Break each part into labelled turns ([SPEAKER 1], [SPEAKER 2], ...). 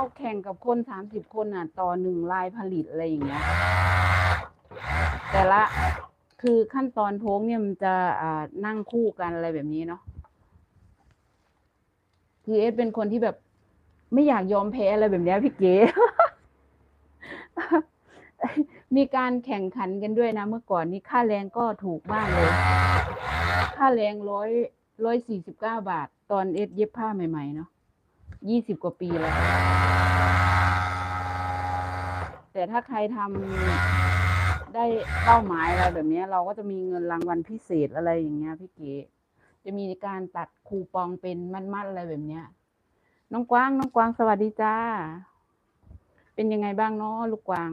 [SPEAKER 1] เราแข่งกับคนสามสิบคนอะ ต่อหนึ่งลายผลิตอะไรอย่างเงี้ย แต่ละคือขั้นตอนโพงเนี่ยมันจะอ่านั่งคู่กันอะไรแบบนี้เนาะคือเอสเป็นคนที่แบบ ไม่อยากยอมแพ้อะไรแบบนี้พี่เก๋ มีการแข่งขันกันด้วยนะ เมื่อก่อนนี้ค่าแรงก็ถูกมากเลย ค่าแรงร้อยร้อยสี่สิบเก้าบาท ตอนเอสเย็บผ้าใหม่ๆเนาะ ยี่สิบกว่าปีแล้ว แต่ถ้าใครทำได้เป้าหมายอะไรแบบนี้ เราก็จะมีเงินรางวัลพิเศษอะไรอย่างเงี้ยพี่เก๋จะมีการตัดคูปองเป็นมัดๆอะไรแบบเนี้ย น้องกวาง น้องกวางสวัสดีจ้า เป็นยังไงบ้างเนาะลูกกวาง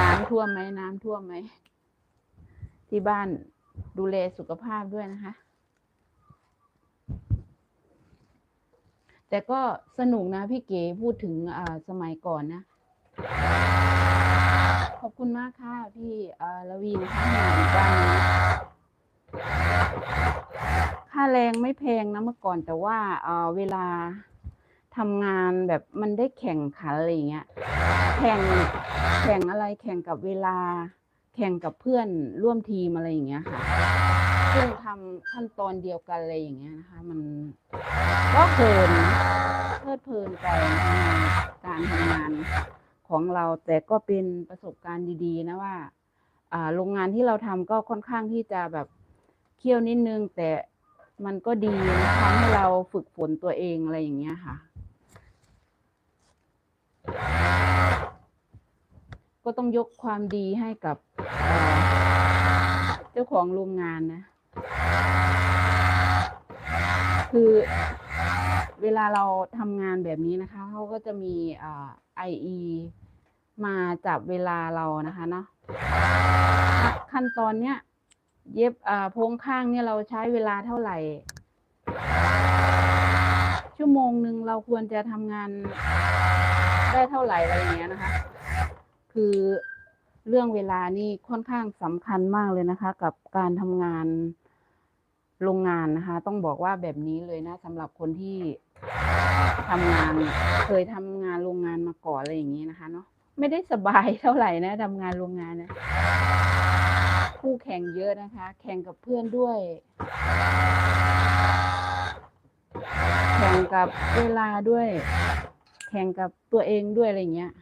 [SPEAKER 1] น้ำท่วมไหมน้ำท่วมไหมที่บ้านดูแลสุขภาพด้วยนะคะ แต่ก็สนุกนะพี่เก๋พูดถึงอ่าสมัยก่อนนะ ขอบคุณมากค่ะ พี่อ่าละวีนะคะมาอีกบ้านค่าแรงไม่แพงนะเมื่อก่อน แต่ว่าอ่าเวลาทำงานแบบมันได้แข่งขันอะไรอย่างเงี้ยแข่งแข่งอะไรแข่งกับเวลา แข่งกับเพื่อนร่วมทีมอะไรอย่างเงี้ยค่ะ ซึ่งทำขั้นตอนเดียวกันอะไรอย่างเงี้ยนะคะ มันก็เพลินเพลิดเพลินไปในการทำงานของเรา แต่ก็เป็นประสบการณ์ดีๆ นะว่าอ่าโรงงานที่เราทำก็ค่อนข้างที่จะแบบเคี่ยวนิดนึง แต่มันก็ดีนะทำให้เราฝึกฝนตัวเองอะไรอย่างเงี้ยค่ะ ก็ต้องยกความดีให้กับเจ้าของโรงงานนะ คือเวลาเราทำงานแบบนี้นะคะ เขาก็จะมีไอ่า IE มาจับเวลาเรานะคะเนาะขั้นตอนเนี้ย เย็บโพงข้างเนี่ยเราใช้เวลาเท่าไหร่ ชั่วโมงหนึ่งเราควรจะทำงานได้เท่าไหร่อะไรเงี้ยนะคะ คือ เรื่องเวลานี่ค่อนข้างสำคัญมากเลยนะคะ กับการทำงานโรงงานนะคะ ต้องบอกว่าแบบนี้เลยนะสำหรับคนที่ทำงาน เคยทำงานโรงงานมาก่อนอะไรอย่างนี้นะคะเนาะไม่ได้สบายเท่าไหร่นะทำงานโรงงานนะคู่แข่งเยอะนะคะ แข่งกับเพื่อนด้วย แข่งกับเวลาด้วย แข่งกับตัวเองด้วยอะไรอย่างเงี้ย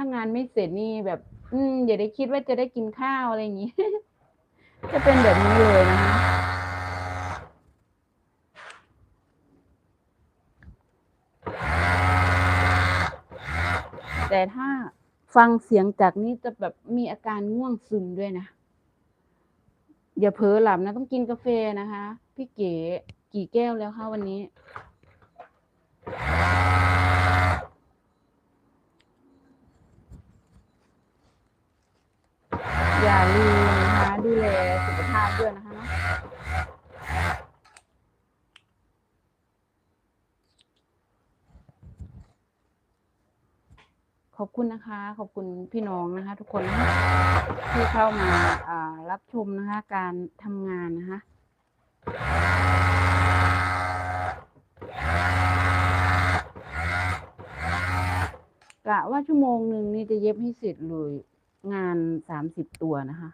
[SPEAKER 1] ถ้างานไม่เสร็จนี่แบบ อืมอย่าได้คิดว่าจะได้กินข้าวอะไรอย่างงี้ จะเป็นแบบนี้เลยนะคะแต่ถ้าฟังเสียงจากนี้จะแบบมีอาการง่วงซึมด้วยนะ อย่าเผลอหลับนะ ต้องกินกาแฟนะคะ พี่เก๋กี่แก้วแล้วคะวันนี้ อย่าลืมนะคะดูแล สุขภาพด้วยนะคะเนาะขอบคุณนะคะ ขอบคุณพี่น้องนะคะ ทุกคนนะคะที่เข้ามาารับชมนะคะ การทำงานนะคะกะว่าชั่วโมงหนึ่งนี่จะเย็บให้เสร็จเลยงานสามสิบตัวนะคะ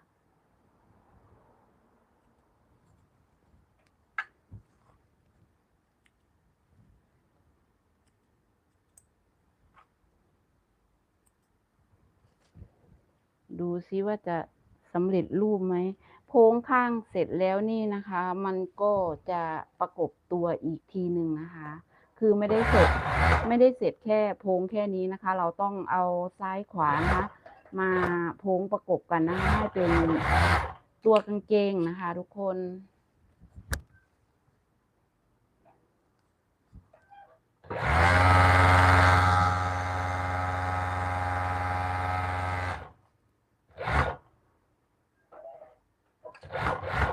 [SPEAKER 1] ดูซิว่าจะสำเร็จรูปไหมโพ้งข้างเสร็จแล้วนี่นะคะ มันก็จะประกบตัวอีกทีหนึ่งนะคะ คือไม่ได้เสร็จไม่ได้เสร็จแค่โพ้งแค่นี้นะคะ เราต้องเอาซ้ายขวานะคะมาโพ้งประกบกันนะคะให้เป็นตัวกางเกงนะคะ ทุกคน Thank you.